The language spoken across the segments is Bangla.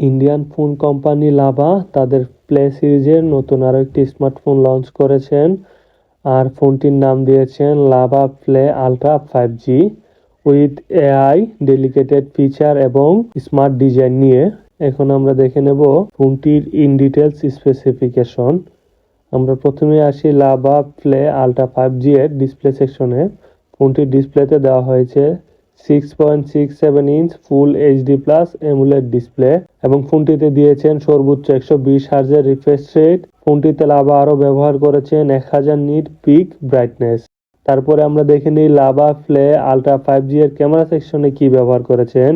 ইন্ডিয়ান ফোন কোম্পানি লাভা তাদের প্লে সিরিজের নতুন আরও একটি স্মার্টফোন লঞ্চ করেছেন আর ফোনটির নাম দিয়েছেন Lava Play Ultra five G with AI dedicated feature এবং স্মার্ট ডিজাইন নিয়ে। এখন আমরা দেখে নেব ফোনটির ইন ডিটেলস স্পেসিফিকেশন আমরা প্রথমে আসি Lava play ultra five G এর ডিসপ্লে সেকশনে ফোনটির ডিসপ্লেতে দেওয়া হয়েছে six point six seven inch full HD plus AMOLED display এবং ফোনটিতে দিয়েছেন সর্বোচ্চ একশো বিশ হার্জের রিফ্রেশ রেট ফোনটিতে লাভা আরও ব্যবহার করেছেন এক হাজার নিট পিক ব্রাইটনেস তারপরে আমরা দেখে নিই Lava Play Ultra five G এর ক্যামেরা সেকশনে কি ব্যবহার করেছেন।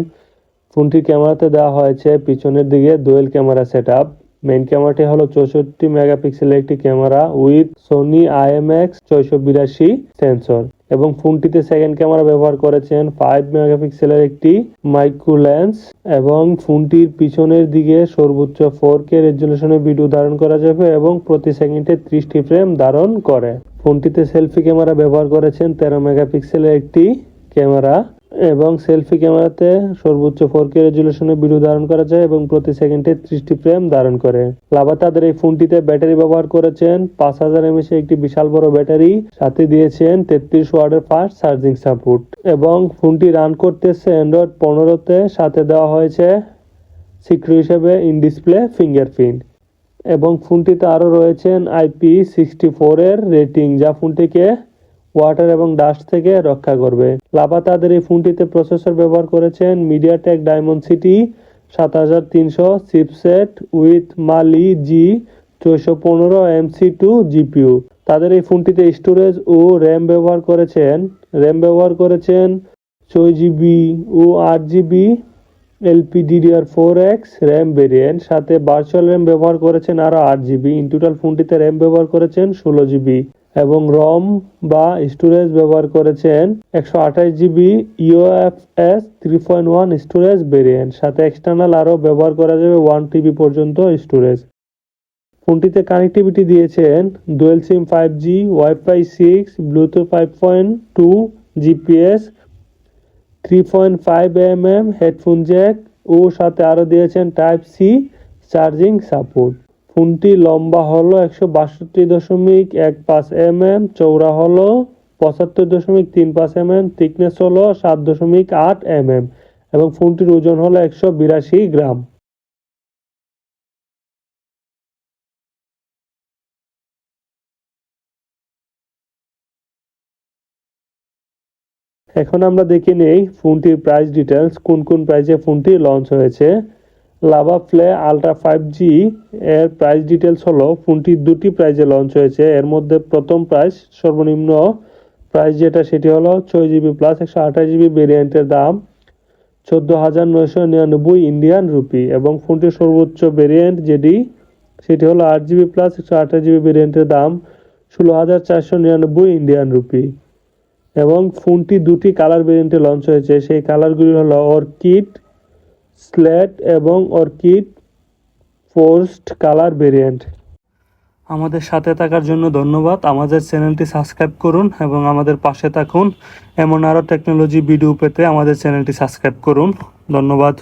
ফোনটির ক্যামেরাতে দেওয়া হয়েছে পিছনের দিকে dual camera set up main ক্যামেরাটি হলো চৌষট্টি মেগাপিক্সেলের একটি ক্যামেরা উইথ সোনি আইএমএক্স ছয়শো বিরাশি সেন্সর এবং ফোনটিতে সেকেন্ড ক্যামেরা ব্যবহার করেছেন ফাইভ মেগাপিক্সেলের একটি মাইক্রো লেন্স এবং ফোনটির পিছনের দিকে সর্বোচ্চ ফোর কে রেজুলেশনে ভিডিও ধারণ করা যাবে এবং প্রতি সেকেন্ডে ত্রিশটি ফ্রেম ধারণ করে। ফোনটিতে সেলফি ক্যামেরা ব্যবহার করেছেন তেরো মেগাপিক্সেলের একটি ক্যামেরা এবং সেলফি ক্যামেরাতে সর্বোচ্চ ফোর কে রেজলিউশনের ভিডিও ধারণ করা যায় এবং প্রতি সেকেন্ডে ত্রিশটি ফ্রেম ধারণ করে। লাভা তাদের এই ফোনটিতে ব্যাটারি ব্যবহার করেছেন। পাঁচ হাজার এমএস একটি বিশাল বড় ব্যাটারি, সাথে দিয়েছেন তেত্রিশ ওয়ার্ডের ফাস্ট চার্জিং সাপোর্ট এবং ফোনটি রান করতেছে অ্যান্ড্রয়েড পনেরোতে সাথে দেওয়া হয়েছে সিক্রি হিসেবে ইন ডিসপ্লে ফিঙ্গারপ্রিন্ট এবং ফোনটিতে আরও রয়েছেন আইপি সিক্সটি ফোরের রেটিং যা ফোনটিকে ওয়াটার এবং ডাস্ট থেকে রক্ষা করবে। লাভা তাদের এই ফোনটিতে প্রসেসর ব্যবহার করেছেন মিডিয়াটেক ডায়মন্ড সিটি সাত হাজার তিনশো চিপসেট উইথ মালি জি ছয়শো পনেরো এমসি টু জিপিউ তাদের এই ফোনটিতে স্টোরেজ ও র্যাম ব্যবহার করেছেন। র্যাম ব্যবহার করেছেন ছয় জিবি ও আট GB LPDDR four X RAM variant সাথে ভার্চুয়াল র্যাম ব্যবহার করেছেন আরও আট জিবি। ইন টোটাল ফোনটিতে র্যাম ব্যবহার করেছেন ষোলো জিবি। এবং রম বা স্টোরেজ ব্যবহার করেছেন একশো আঠাশ GB UFS three point one storage variant. সাথে এক্সটার্নাল আরও ব্যবহার করা যাবে ওয়ান টিবি পর্যন্ত স্টোরেজ। ফোনটিতে কানেক্টিভিটি দিয়েছেন dual SIM five G, WiFi six, Bluetooth five point two GPS, three point five M M headphone jack ও সাথে আরও দিয়েছেন টাইপ সি চার্জিং সাপোর্ট। ফোনটি লম্বা হলো একশো বাষট্টি দশমিক এক পাঁচ এম এম চৌড়া হলো পঁচাত্তর দশমিক তিন পাঁচ এম এম থিকনেস হলো সাত দশমিক আট এম এম এবং ফোনটির ওজন হলো একশো বিরাশি গ্রাম। এখন আমরা দেখে নেই ফোনটির প্রাইস ডিটেলস কোন কোন প্রাইসে ফোনটি লঞ্চ হয়েছে। Lava Play Ultra five G এর প্রাইস ডিটেলস হলো, ফোনটি দুটি প্রাইজে লঞ্চ হয়েছে। এর মধ্যে প্রথম প্রাইস সর্বনিম্ন প্রাইস যেটা, সেটি হলো ছয় জিবি প্লাস একশো আঠাশ জিবি ভেরিয়েন্টের দাম, চোদ্দ হাজার নয়শো নিরানব্বই ইন্ডিয়ান রুপি এবং ফোনটির সর্বোচ্চ ভেরিয়েন্ট যেটি, সেটি হলো আট জিবি প্লাস একশো আঠাশ জিবি ভেরিয়েন্টের দাম ষোলো হাজার চারশো নিরানব্বই ইন্ডিয়ান রুপি এবং ফোনটি দুটি কালার ভেরিয়েন্টে লঞ্চ হয়েছে। সেই কালারগুলি হলো অর্কিড স্লেট এবং অর্কিড ফোর্সড কালার ভেরিয়েন্ট। আমাদের সাথে থাকার জন্য ধন্যবাদ। আমাদের চ্যানেলটি সাবস্ক্রাইব করুন এবং আমাদের পাশে থাকুন। এমন আরও টেকনোলজি ভিডিও পেতে আমাদের চ্যানেলটি সাবস্ক্রাইব করুন। ধন্যবাদ।